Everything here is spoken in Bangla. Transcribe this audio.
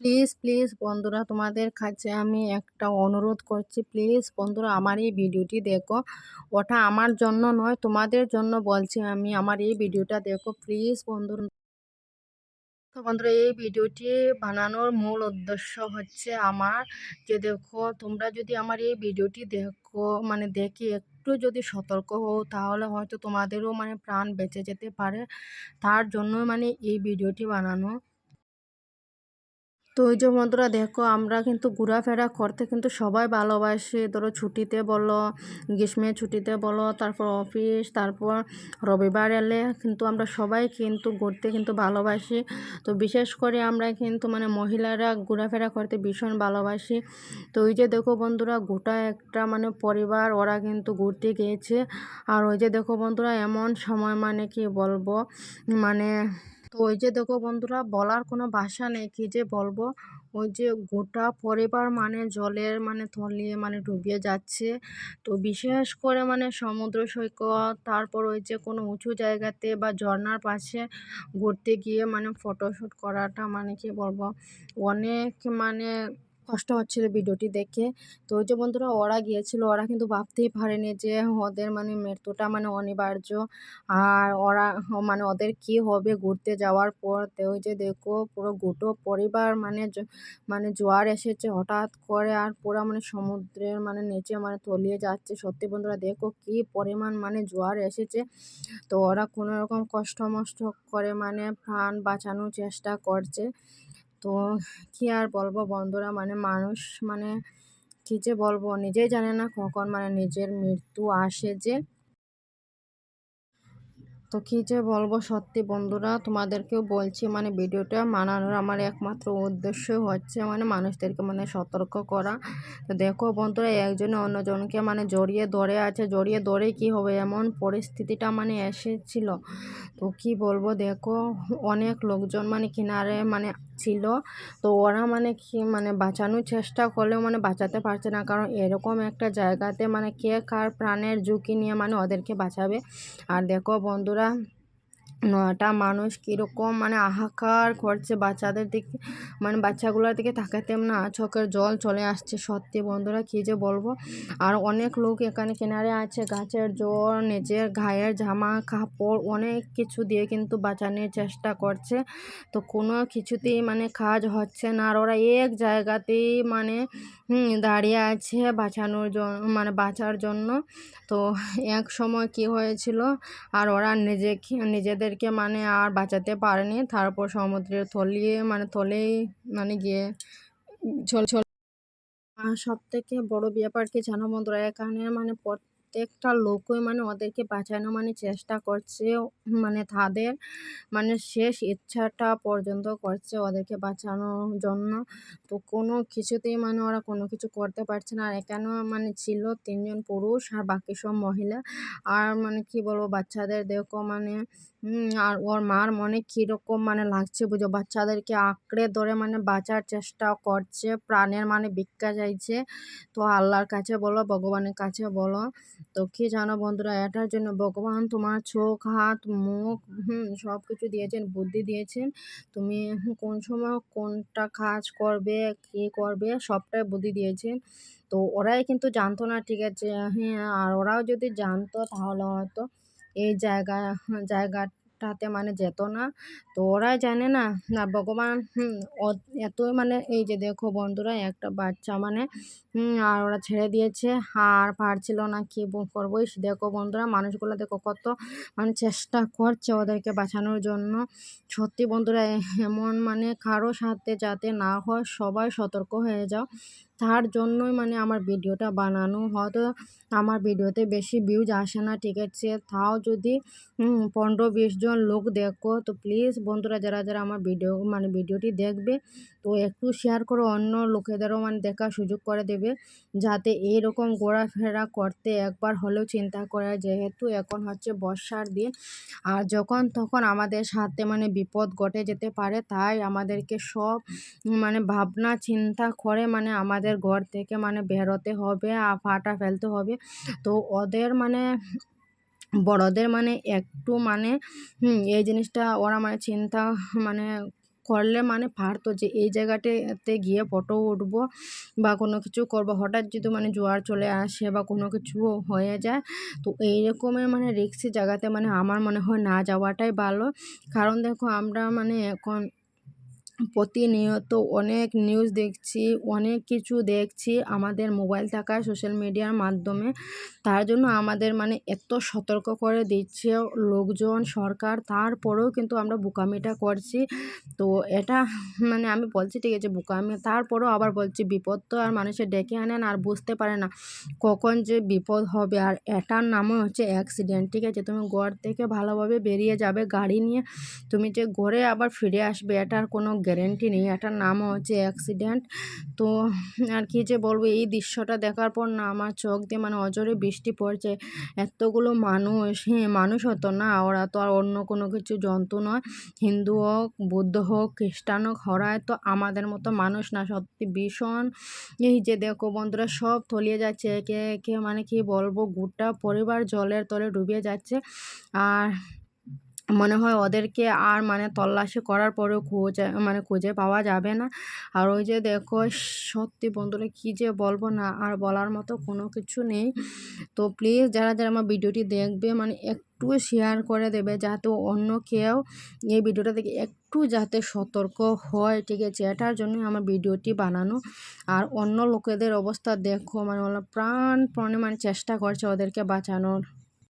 প্লিজ প্লিজ বন্ধুরা তোমাদের কাছে আমি একটা অনুরোধ করছি। প্লিজ বন্ধুরা আমার এই ভিডিওটি দেখো। ওটা আমার জন্য নয়, তোমাদের জন্য বলছি আমি আমার এই ভিডিওটা দেখো। প্লিজ বন্ধুরা। তো বন্ধুরা, এই ভিডিওটি বানানোর মূল উদ্দেশ্য হচ্ছে আমার যে দেখো, তোমরা যদি আমার এই ভিডিওটি দেখো মানে দেখি একটু যদি সতর্ক হও, তাহলে হয়তো তোমাদেরও মানে প্রাণ বেঁচে যেতে পারে। তার জন্য মানে এই ভিডিওটি বানানো। তো ওই যে বন্ধুরা দেখো, আমরা কিন্তু ঘোরাফেরা করতে কিন্তু সবাই ভালোবাসি। ধরো ছুটিতে বলো গ্রীষ্মের ছুটিতে বলো, তারপর অফিস, তারপর রবিবার এলে কিন্তু আমরা সবাই কিন্তু ঘুরতে কিন্তু ভালোবাসি। তো বিশেষ করে আমরা কিন্তু মানে মহিলারা ঘোরাফেরা করতে ভীষণ ভালোবাসি। তো ওই যে দেখো বন্ধুরা, গোটা একটা মানে পরিবার ওরা কিন্তু ঘুরতে গিয়েছে। আর ওই যে দেখো বন্ধুরা, এমন সময় মানে কি বলব মানে তো ওই যে দেখো বন্ধুরা, বলার কোনো ভাষা নেই। কি যে বলব? ওই যে গোটা পরিবার মানে জলের মানে তলিয়ে মানে ডুবিয়ে যাচ্ছে। তো বিশেষ করে মানে সমুদ্র সৈকত, তারপর ওই যে কোনো উঁচু জায়গাতে বা ঝর্নার পাশে ঘুরতে গিয়ে মানে ফটোশ্যুট করাটা মানে কি বলব? অনেক মানে কষ্ট হচ্ছিল ভিডিওটি দেখে। তো যে বন্ধুরা, ওরা গিয়েছিল, ওরা কিন্তু ভাবতেই পারেনি যে ওদের মানে মৃত্যুটা মানে অনিবার্য। আর ওরা মানে ওদের কি হবে ঘুরতে যাওয়ার পর, তো ওই যে দেখো, পুরো গোটো পরিবার মানে মানে জোয়ার এসেছে হঠাৎ করে। আর পুরো মানে সমুদ্রের মানে নিচে মানে তলিয়ে যাচ্ছে। সত্যি বন্ধুরা, দেখো কি পরিমাণ মানে জোয়ার এসেছে। তো ওরা কোনো রকম কষ্ট মষ্ট করে মানে প্রাণ বাঁচানোর চেষ্টা করছে। তো কি আর বলব বন্ধুরা? মানে মানুষ মানে কী যে বলব? নিজেই জানে না কখন মানে নিজের মৃত্যু আসে যে তো কী যে বলব সত্যি বন্ধুরা, তোমাদেরকেও বলছি মানে ভিডিওটা মানানোর আমার একমাত্র উদ্দেশ্য হচ্ছে মানে মানুষদেরকে মানে সতর্ক করা। তো দেখো বন্ধুরা, একজনে অন্যজনকে মানে জড়িয়ে ধরে আছে, জড়িয়ে ধরে কি হবে, এমন পরিস্থিতিটা মানে এসেছিল। তো কি বলব, দেখো অনেক লোকজন মানে কিনারে মানে ছিল, তো ওরা মানে কি মানে বাঁচানোর চেষ্টা করলেও মানে বাঁচাতে পারছে না, কারণ এরকম একটা জায়গাতে মানে কে কার প্রাণের ঝুঁকি নিয়ে মানে ওদেরকে বাঁচাবে। আর দেখো বন্ধুরা আমরা নটা মানুষ কীরকম মানে হাহাকার করছে বাচ্চাদের দিকে মানে বাচ্চাগুলোর দিকে তাকাতেম না চোখের জল চলে আসছে। সত্যি বন্ধুরা কী যে বলব? আর অনেক লোক এখানে কিনারে আছে, গাছের জল, নিজের ঘায়ের জামা, কাপড়, অনেক কিছু দিয়ে কিন্তু বাঁচানোর চেষ্টা করছে। তো কোনো কিছুতেই মানে কাজ হচ্ছে না। আর ওরা এক জায়গাতেই মানে দাঁড়িয়ে আছে বাঁচানোর জন্য মানে বাঁচার জন্য। তো এক সময় কি হয়েছিল? আর ওরা নিজেকে নিজেদেরকে মানে আর বাঁচাতে পারেনি। তারপর সমুদ্রের থলিয়ে মানে থলেই মানে গিয়ে সব থেকে বড় ব্যাপার কি জানো বন্ধুরা? এখানে মানে প্রত্যেকটা লোকই মানে ওদেরকে বাঁচানো মানে চেষ্টা করছে মানে তাদের মানে শেষ ইচ্ছাটা পর্যন্ত করছে ওদেরকে বাঁচানোর জন্য। তো কোনো কিছুতেই মানে ওরা কোনো কিছু করতে পারছে না। আর এখানেও মানে ছিল তিনজন পুরুষ আর বাকি সব মহিলা। আর মানে কি বলব, বাচ্চাদের দেখো মানে আর ওর মার মনে কীরকম মানে লাগছে বুঝো? বাচ্চাদেরকে আঁকড়ে ধরে মানে বাঁচার চেষ্টা করছে, প্রাণের মানে ভিক্ষা চাইছে। তো আল্লাহর কাছে বলো, ভগবানের কাছে বলো তো কী জানো বন্ধুরা, এটার জন্য ভগবান তোমার চোখ, হাত, মুখ, হুম সব কিছু দিয়েছেন, বুদ্ধি দিয়েছেন। তুমি কোন সময় কোনটা কাজ করবে, কী করবে, সবটাই বুদ্ধি দিয়েছেন। তো ওরাই কিন্তু জানতো না, ঠিক আছে হ্যাঁ আর ওরাও যদি জানতো তাহলে হয়তো এই জায়গা জায়গা জায়গাটাতে মানে যেত না। তো ওরা জানে না না ভগবান এতই মানে এই যে দেখো বন্ধুরা একটা বাচ্চা মানে আর ওরা ছেড়ে দিয়েছে, আর পারছিল না কি করব দেখো বন্ধুরা মানুষগুলো দেখো কত মানে চেষ্টা করছে ওদেরকে বাঁচানোর জন্য। সত্যি বন্ধুরা এমন মানে কারও সাথে যাতে না হয় সবাই সতর্ক হয়ে যাও। তার জন্যই মানে আমার ভিডিওটা বানানো হয়তো আমার ভিডিওতে বেশি ভিউজ আসে না, ঠিক আছে? তাও যদি পনেরো, বিশ জন লোক দেখো, তো প্লিজ বন্ধুরা যারা যারা আমার ভিডিও মানে ভিডিওটি দেখবে তো একটু শেয়ার করো, অন্য লোকেদেরও মানে দেখার সুযোগ করে দেবে, যাতে এইরকম ঘোরাফেরা করতে একবার হলেও চিন্তা করে, যেহেতু এখন হচ্ছে বর্ষার দিন। আর যখন তখন আমাদের সাথে মানে বিপদ ঘটে যেতে পারে, তাই আমাদেরকে সব মানে ভাবনা, চিন্তা করে মানে আমাদের ঘর থেকে মানে বেরোতে হবে, আর ফাটা ফেলতে হবে। তো ওদের মানে বড়দের মানে একটু মানে এই জিনিসটা ওরা মানে চিন্তা মানে করলে মানে পারতো যে এই জায়গাটাতে গিয়ে ফটো উঠবো বা কোনো কিছু করব, হঠাৎ যদি মানে জোয়ার চলে আসে বা কোনো কিছু হয়ে যায়, তো এইরকমের মানে রিক্সি জায়গাতে মানে আমার মনে হয় না যাওয়াটাই ভালো। কারণ দেখো আমরা মানে এখন প্রতিনিয়ত অনেক নিউজ দেখছি, অনেক কিছু দেখছি আমাদের মোবাইল থাকায় সোশ্যাল মিডিয়ার মাধ্যমে। তার জন্য আমাদের মানে এত সতর্ক করে দিচ্ছে লোকজন, সরকার। তারপরেও কিন্তু আমরা বোকামিটা করছি। তো এটা মানে আমি বলছি, ঠিক আছে, বোকামি। তারপরেও আবার বলছি, বিপদ তো আর মানুষের ডেকে আনেন আর বুঝতে পারে না কখন যে বিপদ হবে। আর এটার নামও হচ্ছে অ্যাক্সিডেন্ট ঠিক আছে? তুমি ঘর থেকে ভালোভাবে বেরিয়ে যাবে, গাড়ি নিয়ে। তুমি যে ঘরে আবার ফিরে আসবে, এটার কোনো গ্যারেন্টি নেই। এটার নামও হচ্ছে অ্যাক্সিডেন্ট। তো আর কি যে বলব, এই দৃশ্যটা দেখার পর না আমার চোখ দিয়ে মানে অজরে বৃষ্টি পড়ছে। এতগুলো মানুষ হ্যাঁ মানুষ হতো না, ওরা তো আর অন্য কোনো কিছু জন্তু নয়। হিন্দু হোক, বৌদ্ধ হোক, খ্রিস্টান হোক হরায় তো আমাদের মতো মানুষ না, সত্যি ভীষণ। এই যে দেখো বন্ধুরা, সব তলিয়ে যাচ্ছে, একে একে মানে কি বলব, গোটা পরিবার জলের তলে ডুবে যাচ্ছে। আর মনে হয় ওদেরকে আর মানে তল্লাশি করার পরেও খুঁজে মানে খুঁজে পাওয়া যাবে না। আর ওই যে দেখো, সত্যি বন্ধুরা কী যে বলব না, আর বলার মতো কোনো কিছু নেই। তো প্লিজ যারা যারা আমার ভিডিওটি দেখবে মানে একটু শেয়ার করে দেবে যাতে অন্য কেউ এই ভিডিওটা থেকে একটু যাতে সতর্ক হয়, ঠিক আছে? এটার জন্য আমার ভিডিওটি বানানো। আর অন্য লোকেদের অবস্থা দেখো মানে ওরা প্রাণে মানে চেষ্টা করছে ওদেরকে বাঁচানোর।